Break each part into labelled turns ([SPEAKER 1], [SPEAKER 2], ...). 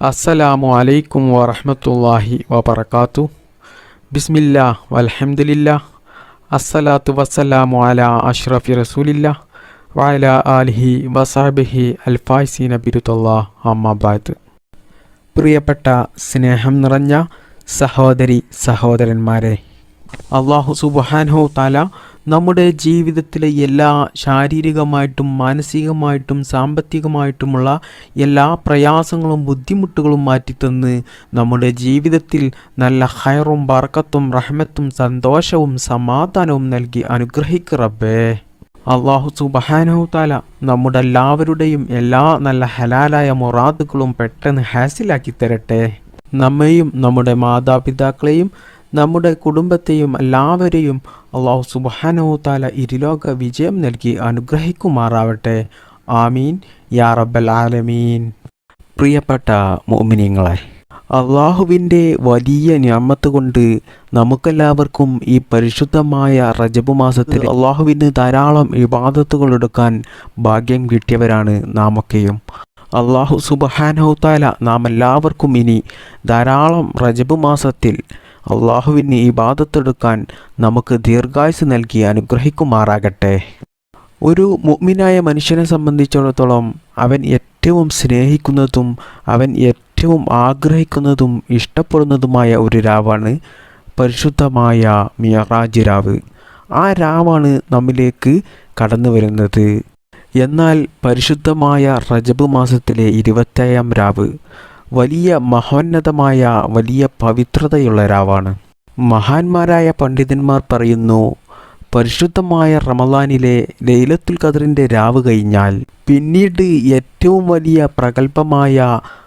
[SPEAKER 1] അസ്സലാമു അലൈക്കും വറഹ്മത്തുള്ളാഹി വബറകാതു ബിസ്മില്ല വലഹമില്ല അസ്സലാത്തു വസ്സലാമു അലാ അഷ്റഫി റസൂലില്ല വഅല ആലിഹി വസാബിഹി അൽഫായ്സി നബിരുത്തല്ലാ അമ്മാബാദ് പ്രിയപ്പെട്ട സ്നേഹം നിറഞ്ഞ സഹോദരി സഹോദരന്മാരെ അള്ളാഹു സുബാൻഹു താല നമ്മുടെ ജീവിതത്തിലെ എല്ലാ ശാരീരികമായിട്ടും മാനസികമായിട്ടും സാമ്പത്തികമായിട്ടുമുള്ള എല്ലാ പ്രയാസങ്ങളും ബുദ്ധിമുട്ടുകളും മാറ്റിത്തന്ന് നമ്മുടെ ജീവിതത്തിൽ നല്ല ഹയറും ബർക്കത്തും റഹ്മത്തും സന്തോഷവും സമാധാനവും നൽകി അനുഗ്രഹിക്ക് റബ്ബേ. അള്ളാഹു സുബഹാനഹു താല നമ്മുടെ എല്ലാവരുടെയും എല്ലാ നല്ല ഹലാലായ മൊറാദുകളും പെട്ടെന്ന് ഹാസിലാക്കി തരട്ടെ. നമ്മെയും നമ്മുടെ മാതാപിതാക്കളെയും നമ്മുടെ കുടുംബത്തെയും എല്ലാവരെയും അള്ളാഹു സുബാനോ താല ഇരുലോക വിജയം നൽകി അനുഗ്രഹിക്കുമാറാവട്ടെ. ആമീൻ. യാ റബ്ബൽ ആലമീൻ. പ്രിയപ്പെട്ട മോമിനിയങ്ങളെ അള്ളാഹുവിന്റെ വലിയ ഞാമത്ത് കൊണ്ട് നമുക്കെല്ലാവർക്കും ഈ പരിശുദ്ധമായ റജബ് മാസത്തിൽ അള്ളാഹുവിന് ധാരാളം ഇബാദത്തുകൾ എടുക്കാൻ ഭാഗ്യം കിട്ടിയവരാണ് നാമൊക്കെയും. അള്ളാഹു സുബഹാനഹുത്താല നാം എല്ലാവർക്കും ഇനി ധാരാളം റജബ് മാസത്തിൽ അള്ളാഹുവിന് ഈ ബാധത്തെടുക്കാൻ നമുക്ക് ദീർഘായുസ് നൽകി അനുഗ്രഹിക്കുമാറാകട്ടെ. ഒരു മുഗ്മിനായ മനുഷ്യനെ സംബന്ധിച്ചിടത്തോളം അവൻ ഏറ്റവും സ്നേഹിക്കുന്നതും അവൻ ഏറ്റവും ആഗ്രഹിക്കുന്നതും ഇഷ്ടപ്പെടുന്നതുമായ ഒരു രാവാണ് പരിശുദ്ധമായ മിയറാജ് രാവ്. ആ രാവാണ് നമ്മിലേക്ക് കടന്നു വരുന്നത്. എന്നാൽ പരിശുദ്ധമായ റജബ് മാസത്തിലെ ഇരുപത്തേഴാം രാവ് വലിയ മഹോന്നതമായ വലിയ പവിത്രതയുള്ള രാവാണ് മഹാന്മാരായ പണ്ഡിതന്മാർ പറയുന്നു പരിശുദ്ധമായ റമലാനിലെ ലൈലത്തുൽ ഖദറിന്റെ രാവ് കഴിഞ്ഞാൽ പിന്നീട് ഏറ്റവും വലിയ പ്രഗത്ഭമായ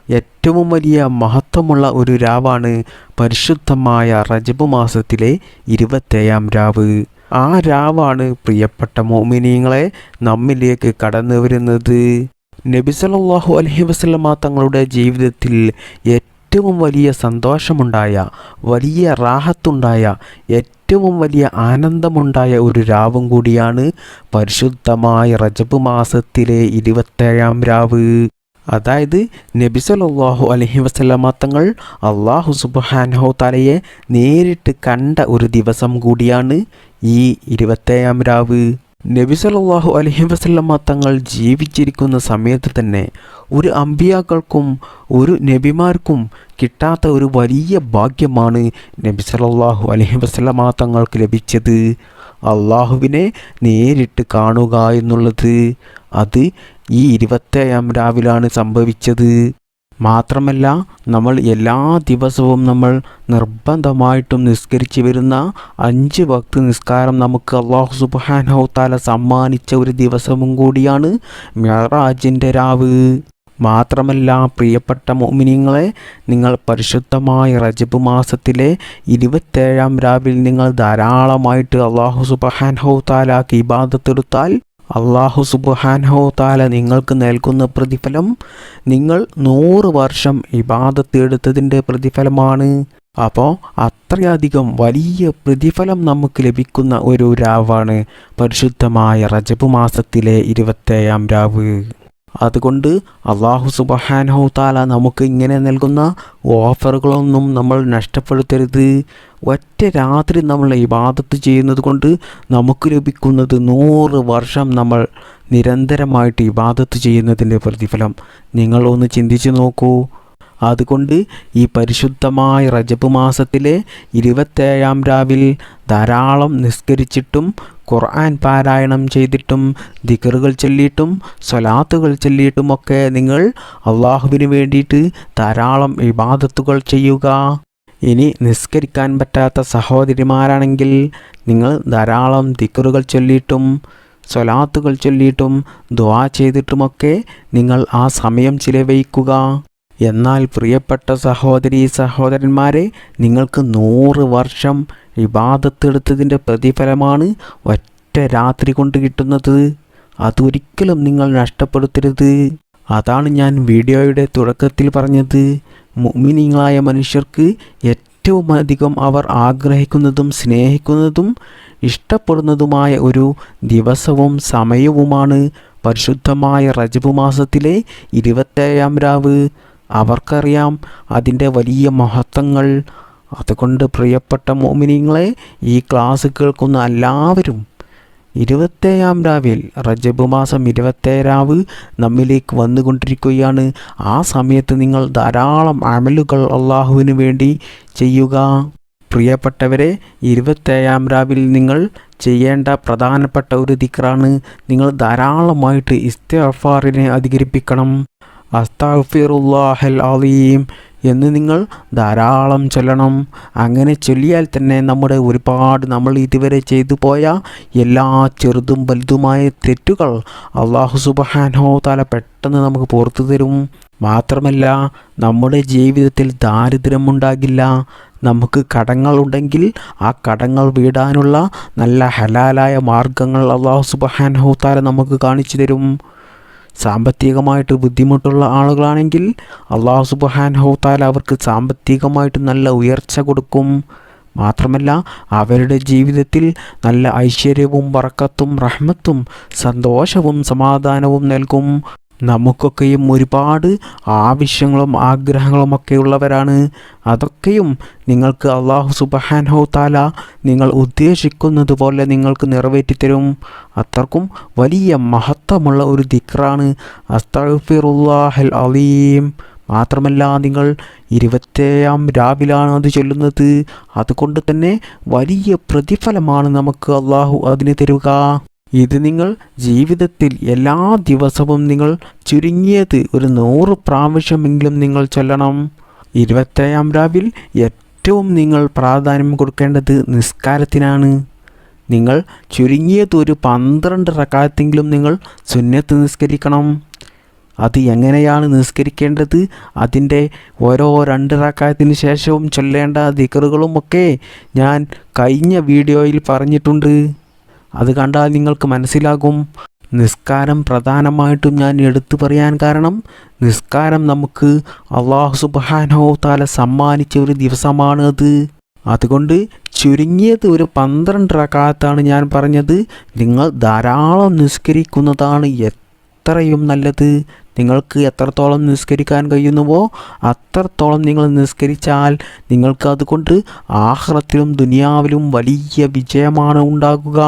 [SPEAKER 1] ഏറ്റവും വലിയ മഹത്വമുള്ള ഒരു രാവാണ് പരിശുദ്ധമായ റജബ് മാസത്തിലെ ഇരുപത്തേഴാം രാവ്. ആ രാവാണ് പ്രിയപ്പെട്ട മോമിനിയങ്ങളെ നമ്മിലേക്ക് കടന്നു വരുന്നത്. നബി അലഹി വസ്ലമ തങ്ങളുടെ ജീവിതത്തിൽ ഏറ്റവും വലിയ സന്തോഷമുണ്ടായ വലിയ റാഹത്തുണ്ടായ ഏറ്റവും വലിയ ആനന്ദമുണ്ടായ ഒരു രാവും കൂടിയാണ് പരിശുദ്ധമായ റജബ് മാസത്തിലെ ഇരുപത്തേഴാം രാവ്. അതായത് നബി അലഹി വസല്ലമ തങ്ങൾ അള്ളാഹു സുബ്ഹാനഹു തലയെ നേരിട്ട് കണ്ട ഒരു ദിവസം കൂടിയാണ് ഈ ഇരുപത്തേഴാം രാവ്. നബി സല്ലല്ലാഹു അലൈഹി വസല്ലമ തങ്ങൾ ജീവിച്ചിരിക്കുന്ന സമയത്ത് തന്നെ ഒരു അമ്പിയാക്കൾക്കും ഒരു നബിമാർക്കും കിട്ടാത്ത ഒരു വലിയ ഭാഗ്യമാണ് നബി സല്ലല്ലാഹു അലൈഹി വസല്ലമ തങ്ങൾക്ക് ലഭിച്ചത്. അള്ളാഹുവിനെ നേരിട്ട് കാണുക എന്നുള്ളത് അത് ഈ ഇരുപത്തേഴാം രാവിലാണ് സംഭവിച്ചത്. മാത്രമല്ല നമ്മൾ എല്ലാ ദിവസവും നമ്മൾ നിർബന്ധമായിട്ടും നിസ്കരിച്ചു വരുന്ന അഞ്ച് ഭക്തി നിസ്കാരം നമുക്ക് അള്ളാഹു താല സമ്മാനിച്ച ഒരു ദിവസവും കൂടിയാണ് മെഹറാജിന്റെ രാവ്. മാത്രമല്ല പ്രിയപ്പെട്ട മോമിനിങ്ങളെ നിങ്ങൾ പരിശുദ്ധമായ റജബ് മാസത്തിലെ ഇരുപത്തേഴാം രാവിൽ നിങ്ങൾ ധാരാളമായിട്ട് അള്ളാഹു സുബഹാൻഹോ താലാക്ക് ഇബാദത്തെടുത്താൽ അള്ളാഹു സുബഹാൻഹോ താല നിങ്ങൾക്ക് നൽകുന്ന പ്രതിഫലം നിങ്ങൾ നൂറ് വർഷം ഇബാദത്തെടുത്തതിന്റെ പ്രതിഫലമാണ്. അപ്പോൾ അത്രയധികം വലിയ പ്രതിഫലം നമുക്ക് ലഭിക്കുന്ന ഒരു രാവാണ് പരിശുദ്ധമായ റജബ് മാസത്തിലെ ഇരുപത്തേഴാം രാവ്. അതുകൊണ്ട് അള്ളാഹു സുബഹാനഹു താല നമുക്ക് ഇങ്ങനെ നൽകുന്ന ഓഫറുകളൊന്നും നമ്മൾ നഷ്ടപ്പെടുത്തരുത്. ഒറ്റ രാത്രി നമ്മൾ ഇബാദത്ത് ചെയ്യുന്നത് കൊണ്ട് നമുക്ക് ലഭിക്കുന്നത് നൂറ് വർഷം നമ്മൾ നിരന്തരമായിട്ട് ഇബാദത്ത് ചെയ്യുന്നതിന്റെ പ്രതിഫലം. നിങ്ങളൊന്ന് ചിന്തിച്ചു നോക്കൂ. അതുകൊണ്ട് ഈ പരിശുദ്ധമായ റജബ് മാസത്തിലെ ഇരുപത്തേഴാം രാവിൽ ധാരാളം നിസ്കരിച്ചിട്ടും ഖുർആൻ പാരായണം ചെയ്തിട്ടും ദിക്കറുകൾ ചൊല്ലിയിട്ടും സ്വലാത്തുകൾ ചൊല്ലിയിട്ടുമൊക്കെ നിങ്ങൾ അള്ളാഹുവിന് വേണ്ടിയിട്ട് ധാരാളം ഇബാദത്തുകൾ ചെയ്യുക. ഇനി നിസ്കരിക്കാൻ പറ്റാത്ത സഹോദരിമാരാണെങ്കിൽ നിങ്ങൾ ധാരാളം ദിക്കറുകൾ ചൊല്ലിയിട്ടും സ്വലാത്തുകൾ ചൊല്ലിയിട്ടും ദുവാ ചെയ്തിട്ടുമൊക്കെ നിങ്ങൾ ആ സമയം ചിലവഴിക്കുക. എന്നാൽ പ്രിയപ്പെട്ട സഹോദരി സഹോദരന്മാരെ നിങ്ങൾക്ക് നൂറ് വർഷം വിവാദത്തെടുത്തതിന്റെ പ്രതിഫലമാണ് ഒറ്റ രാത്രി കൊണ്ട് കിട്ടുന്നത്. അതൊരിക്കലും നിങ്ങൾ നഷ്ടപ്പെടുത്തരുത്. അതാണ് ഞാൻ വീഡിയോയുടെ തുടക്കത്തിൽ പറഞ്ഞത്. മുമിനിങ്ങളായ മനുഷ്യർക്ക് ഏറ്റവും അധികം അവർ ആഗ്രഹിക്കുന്നതും സ്നേഹിക്കുന്നതും ഇഷ്ടപ്പെടുന്നതുമായ ഒരു ദിവസവും സമയവുമാണ് പരിശുദ്ധമായ റജബ് മാസത്തിലെ ഇരുപത്തേഴാം രാവ്. അവർക്കറിയാം അതിന്റെ വലിയ മഹത്വങ്ങൾ. അതുകൊണ്ട് പ്രിയപ്പെട്ട മോമിനിങ്ങളെ ഈ ക്ലാസ് കേൾക്കുന്ന എല്ലാവരും ഇരുപത്തേഴാം രാവിൽ റജബ് മാസം ഇരുപത്തേഴാവ് നമ്മിലേക്ക് വന്നുകൊണ്ടിരിക്കുകയാണ്. ആ സമയത്ത് നിങ്ങൾ ധാരാളം അമലുകൾ അള്ളാഹുവിന് വേണ്ടി ചെയ്യുക. പ്രിയപ്പെട്ടവരെ ഇരുപത്തേഴാം രാവിൽ നിങ്ങൾ ചെയ്യേണ്ട പ്രധാനപ്പെട്ട ഒരു ദിക്റാണ് നിങ്ങൾ ധാരാളമായിട്ട് ഇസ്തഫാറിനെ അധികരിപ്പിക്കണം. അസ്താഫിറുല്ലാഹൽ അലീം എന്ന് നിങ്ങൾ ധാരാളം ചൊല്ലണം. അങ്ങനെ ചൊല്ലിയാൽ തന്നെ നമ്മുടെ ഒരുപാട് നമ്മൾ ഇതുവരെ ചെയ്തു പോയ എല്ലാ ചെറുതും വലുതുമായ തെറ്റുകൾ അള്ളാഹു സുബഹാനോ തല പെട്ടെന്ന് നമുക്ക് പുറത്തു തരും. മാത്രമല്ല നമ്മുടെ ജീവിതത്തിൽ ദാരിദ്ര്യമുണ്ടാകില്ല നമുക്ക് കടങ്ങൾ ഉണ്ടെങ്കിൽ ആ കടങ്ങൾ വീടാനുള്ള നല്ല ഹലാലായ മാർഗങ്ങൾ അള്ളാഹു സുബഹാനോ താല നമുക്ക് കാണിച്ചു തരും. സാമ്പത്തികമായിട്ട് ബുദ്ധിമുട്ടുള്ള ആളുകളാണെങ്കിൽ അള്ളാഹു സുബഹാൻ ഹൗത്താൽ അവർക്ക് സാമ്പത്തികമായിട്ട് നല്ല ഉയർച്ച കൊടുക്കും. മാത്രമല്ല അവരുടെ ജീവിതത്തിൽ നല്ല ഐശ്വര്യവും വറക്കത്തും റഹ്മത്തും സന്തോഷവും സമാധാനവും നൽകും. നമുക്കൊക്കെയും ഒരുപാട് ആവശ്യങ്ങളും ആഗ്രഹങ്ങളും ഒക്കെ ഉള്ളവരാണ് അതൊക്കെയും നിങ്ങൾക്ക് അള്ളാഹു സുബഹാൻഹോ താല നിങ്ങൾ ഉദ്ദേശിക്കുന്നത് പോലെ നിങ്ങൾക്ക് നിറവേറ്റിത്തരും അത്രക്കും വലിയ മഹത്വമുള്ള ഒരു ദിക്റാണ്. അസ്തഫിറുല്ലാഹൽ അലീം. മാത്രമല്ല നിങ്ങൾ ഇരുപത്തേഴാം രാവിലാണ് അത് ചൊല്ലുന്നത്. അതുകൊണ്ട് തന്നെ വലിയ പ്രതിഫലമാണ് നമുക്ക് അള്ളാഹു അതിന് തരുക. ഇത് നിങ്ങൾ ജീവിതത്തിൽ എല്ലാ ദിവസവും നിങ്ങൾ ചുരുങ്ങിയത് ഒരു നൂറ് പ്രാവശ്യമെങ്കിലും നിങ്ങൾ ചൊല്ലണം. ഇരുപത്തേഴാം രാവിൽ ഏറ്റവും നിങ്ങൾ പ്രാധാന്യം കൊടുക്കേണ്ടത് നിസ്കാരത്തിനാണ്. നിങ്ങൾ ചുരുങ്ങിയത് ഒരു പന്ത്രണ്ട് റക്കാലത്തെങ്കിലും നിങ്ങൾ സുന്നത്ത് നിസ്കരിക്കണം. അത് എങ്ങനെയാണ് നിസ്കരിക്കേണ്ടത്? അതിന്റെ ഓരോ രണ്ട് റക്കായത്തിന് ശേഷവും ചൊല്ലേണ്ട ദിക്കറുകളുമൊക്കെ ഞാൻ കഴിഞ്ഞ വീഡിയോയിൽ പറഞ്ഞിട്ടുണ്ട്. അത് കണ്ടാൽ നിങ്ങൾക്ക് മനസ്സിലാകും. നിസ്കാരം പ്രധാനമായിട്ടും ഞാൻ എടുത്തു പറയാൻ കാരണം നിസ്കാരം നമുക്ക് അള്ളാഹു സുബാനോ താല സമ്മാനിച്ച ഒരു ദിവസമാണ് അത് അതുകൊണ്ട് ചുരുങ്ങിയത് ഒരു പന്ത്രണ്ട് റക്കാത്താണ് ഞാൻ പറഞ്ഞത്. നിങ്ങൾ ധാരാളം നിസ്കരിക്കുന്നതാണ് എത്രയും നല്ലത്. നിങ്ങൾക്ക് എത്രത്തോളം നിസ്കരിക്കാൻ കഴിയുന്നുവോ അത്രത്തോളം നിങ്ങൾ നിസ്കരിച്ചാൽ നിങ്ങൾക്ക് അതുകൊണ്ട് ആഹ്റത്തിലും ദുനിയാവിലും വലിയ വിജയമാണ് ഉണ്ടാകുക.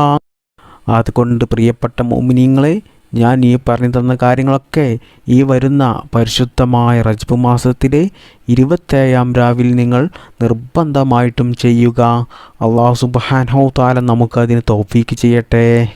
[SPEAKER 1] അതുകൊണ്ട് പ്രിയപ്പെട്ട മോമിനിങ്ങളെ ഞാൻ ഈ പറഞ്ഞു തന്ന കാര്യങ്ങളൊക്കെ ഈ വരുന്ന പരിശുദ്ധമായ റജ്ബ് മാസത്തിലെ ഇരുപത്തേഴാം രാവിൽ നിങ്ങൾ നിർബന്ധമായിട്ടും ചെയ്യുക. അള്ളാഹു സുബാനോ താലം നമുക്കതിന് തോഫീക്ക് ചെയ്യട്ടെ.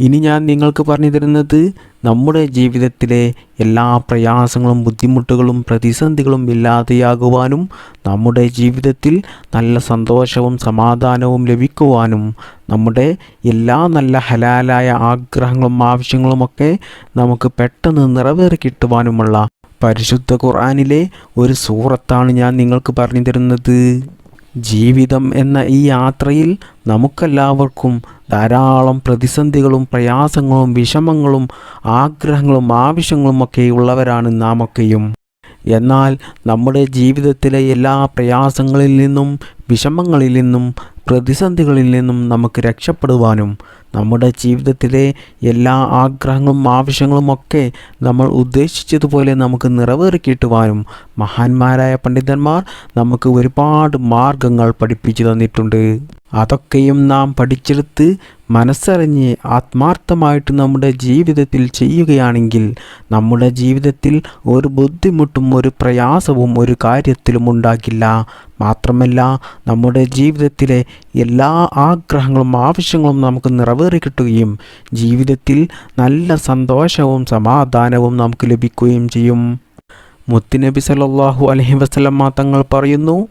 [SPEAKER 1] ഇനി ഞാൻ നിങ്ങൾക്ക് പറഞ്ഞു തരുന്നത് നമ്മുടെ ജീവിതത്തിലെ എല്ലാ പ്രയാസങ്ങളും ബുദ്ധിമുട്ടുകളും പ്രതിസന്ധികളും ഇല്ലാതെയാകുവാനും നമ്മുടെ ജീവിതത്തിൽ നല്ല സന്തോഷവും സമാധാനവും ലഭിക്കുവാനും നമ്മുടെ എല്ലാ നല്ല ഹലാലായ ആഗ്രഹങ്ങളും ആവശ്യങ്ങളുമൊക്കെ നമുക്ക് പെട്ടെന്ന് നിറവേറി കിട്ടുവാനുമുള്ള പരിശുദ്ധ ഖുർആാനിലെ ഒരു സൂറത്താണ് ഞാൻ നിങ്ങൾക്ക് പറഞ്ഞു തരുന്നത് ജീവിതം എന്ന ഈ യാത്രയിൽ നമുക്കെല്ലാവർക്കും ധാരാളം പ്രതിസന്ധികളും പ്രയാസങ്ങളും വിഷമങ്ങളും ആഗ്രഹങ്ങളും ആവശ്യങ്ങളും ഒക്കെ ഉള്ളവരാണ് നാമൊക്കെയും. എന്നാൽ നമ്മുടെ ജീവിതത്തിലെ എല്ലാ പ്രയാസങ്ങളിൽ നിന്നും വിഷമങ്ങളിൽ നിന്നും പ്രതിസന്ധികളിൽ നിന്നും നമുക്ക് രക്ഷപ്പെടുവാനും നമ്മുടെ ജീവിതത്തിലെ എല്ലാ ആഗ്രഹങ്ങളും ആവശ്യങ്ങളും ഒക്കെ നമ്മൾ ഉദ്ദേശിച്ചതുപോലെ നമുക്ക് നിറവേറി കിട്ടുവാനും മഹാന്മാരായ പണ്ഡിതന്മാർ നമുക്ക് ഒരുപാട് മാർഗങ്ങൾ പഠിപ്പിച്ചു തന്നിട്ടുണ്ട്. അതൊക്കെയും നാം പഠിച്ചെടുത്ത് മനസ്സറിഞ്ഞ് ആത്മാർത്ഥമായിട്ട് നമ്മുടെ ജീവിതത്തിൽ ചെയ്യുകയാണെങ്കിൽ നമ്മുടെ ജീവിതത്തിൽ ഒരു ബുദ്ധിമുട്ടും ഒരു പ്രയാസവും ഒരു കാര്യത്തിലും ഉണ്ടാകില്ല. മാത്രമല്ല നമ്മുടെ ജീവിതത്തിലെ എല്ലാ ആഗ്രഹങ്ങളും ആവശ്യങ്ങളും നമുക്ക് നിറവേറി കിട്ടുകയും ജീവിതത്തിൽ നല്ല സന്തോഷവും സമാധാനവും നമുക്ക് ലഭിക്കുകയും ചെയ്യും. മുത്തുനബി സല്ലല്ലാഹു അലഹി വസ്ലമ്മ തങ്ങൾ പറയുന്നു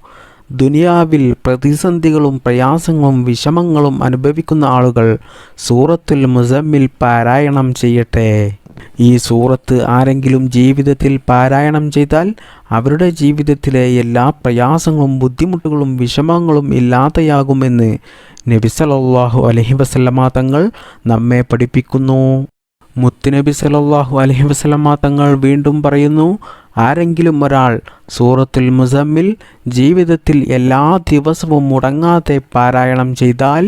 [SPEAKER 1] ദുനിയാവിൽ പ്രതിസന്ധികളും പ്രയാസങ്ങളും വിഷമങ്ങളും അനുഭവിക്കുന്ന ആളുകൾ സൂറത്തുൽ മുസമ്മിൽ പാരായണം ചെയ്യട്ടെ. ഈ സൂറത്ത് ആരെങ്കിലും ജീവിതത്തിൽ പാരായണം ചെയ്താൽ അവരുടെ ജീവിതത്തിലെ എല്ലാ പ്രയാസങ്ങളും ബുദ്ധിമുട്ടുകളും വിഷമങ്ങളും ഇല്ലാതെയാകുമെന്ന് നബി അലഹി അലൈഹി വസല്ലമ തങ്ങൾ നമ്മെ പഠിപ്പിക്കുന്നു. മുത്തുനബി സല്ലല്ലാഹു അലഹി വസ്ലമ്മ തങ്ങൾ വീണ്ടും പറയുന്നു ആരെങ്കിലും ഒരാൾ സൂറത്തുൽ മുസമ്മിൽ ജീവിതത്തിൽ എല്ലാ ദിവസവും മുടങ്ങാതെ പാരായണം ചെയ്താൽ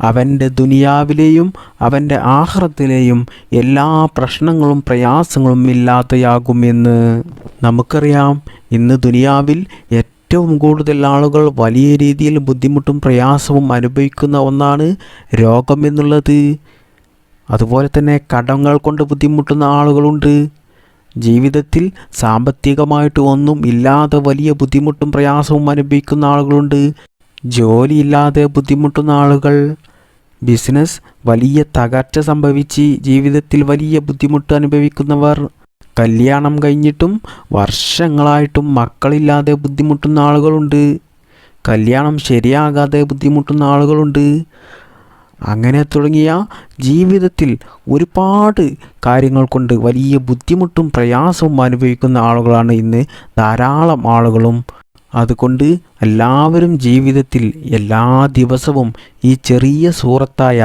[SPEAKER 1] അവന്റെ ദുനിയാവിലെയും അവന്റെ ആഹ്റത്തിലെയും എല്ലാ പ്രശ്നങ്ങളും പ്രയാസങ്ങളും ഇല്ലാതെയാകുമെന്ന് നമുക്കറിയാം. ഇന്ന് ദുനിയാവിൽ ഏറ്റവും കൂടുതൽ ആളുകൾ വലിയ രീതിയിൽ ബുദ്ധിമുട്ടും പ്രയാസവും അനുഭവിക്കുന്ന ഒന്നാണ് രോഗം എന്നുള്ളത്. അതുപോലെ തന്നെ കടങ്ങൾ കൊണ്ട് ബുദ്ധിമുട്ടുന്ന ആളുകളുണ്ട്. ജീവിതത്തിൽ സാമ്പത്തികമായിട്ട് ഒന്നും ഇല്ലാതെ വലിയ ബുദ്ധിമുട്ടും പ്രയാസവും അനുഭവിക്കുന്ന ആളുകളുണ്ട്. ജോലിയില്ലാതെ ബുദ്ധിമുട്ടുന്ന ആളുകൾ. ബിസിനസ് വലിയ തകർച്ച സംഭവിച്ച് ജീവിതത്തിൽ വലിയ ബുദ്ധിമുട്ട് അനുഭവിക്കുന്നവർ. കല്യാണം കഴിഞ്ഞിട്ടും വർഷങ്ങളായിട്ടും മക്കളില്ലാതെ ബുദ്ധിമുട്ടുന്ന ആളുകളുണ്ട്. കല്യാണം ശരിയാകാതെ ബുദ്ധിമുട്ടുന്ന ആളുകളുണ്ട്. അങ്ങനെ തുടങ്ങിയ ജീവിതത്തിൽ ഒരുപാട് കാര്യങ്ങൾ കൊണ്ട് വലിയ ബുദ്ധിമുട്ടും പ്രയാസവും അനുഭവിക്കുന്ന ആളുകളാണ് ഇന്ന് ധാരാളം ആളുകളും. അതുകൊണ്ട് എല്ലാവരും ജീവിതത്തിൽ എല്ലാ ദിവസവും ഈ ചെറിയ സൂറത്തായ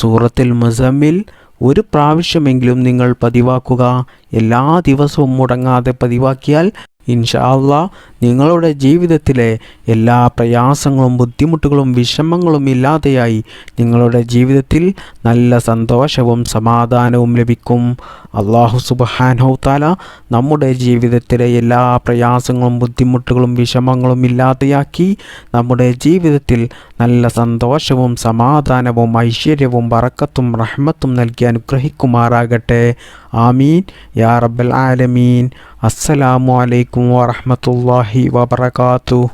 [SPEAKER 1] സൂറത്തിൽ മുസമ്മിൽ ഒരു പ്രാവശ്യമെങ്കിലും നിങ്ങൾ പതിവാക്കുക. എല്ലാ ദിവസവും മുടങ്ങാതെ പതിവാക്കിയാൽ ഇൻഷാല്ല നിങ്ങളുടെ ജീവിതത്തിലെ എല്ലാ പ്രയാസങ്ങളും ബുദ്ധിമുട്ടുകളും വിഷമങ്ങളും ഇല്ലാതെയായി നിങ്ങളുടെ ജീവിതത്തിൽ നല്ല സന്തോഷവും സമാധാനവും ലഭിക്കും. അള്ളാഹു താല നമ്മുടെ ജീവിതത്തിലെ എല്ലാ പ്രയാസങ്ങളും ബുദ്ധിമുട്ടുകളും വിഷമങ്ങളും ഇല്ലാതെയാക്കി നമ്മുടെ ജീവിതത്തിൽ നല്ല സന്തോഷവും സമാധാനവും ഐശ്വര്യവും വറക്കത്തും റഹ്മത്തും നൽകി അനുഗ്രഹിക്കുമാറാകട്ടെ. ആമീൻ. യാ റബ്ബൽ ആലമീൻ. അസ്സലാമു അലൈക്കും വറഹ്മത്തുള്ളാഹി വബറകാതുഹു.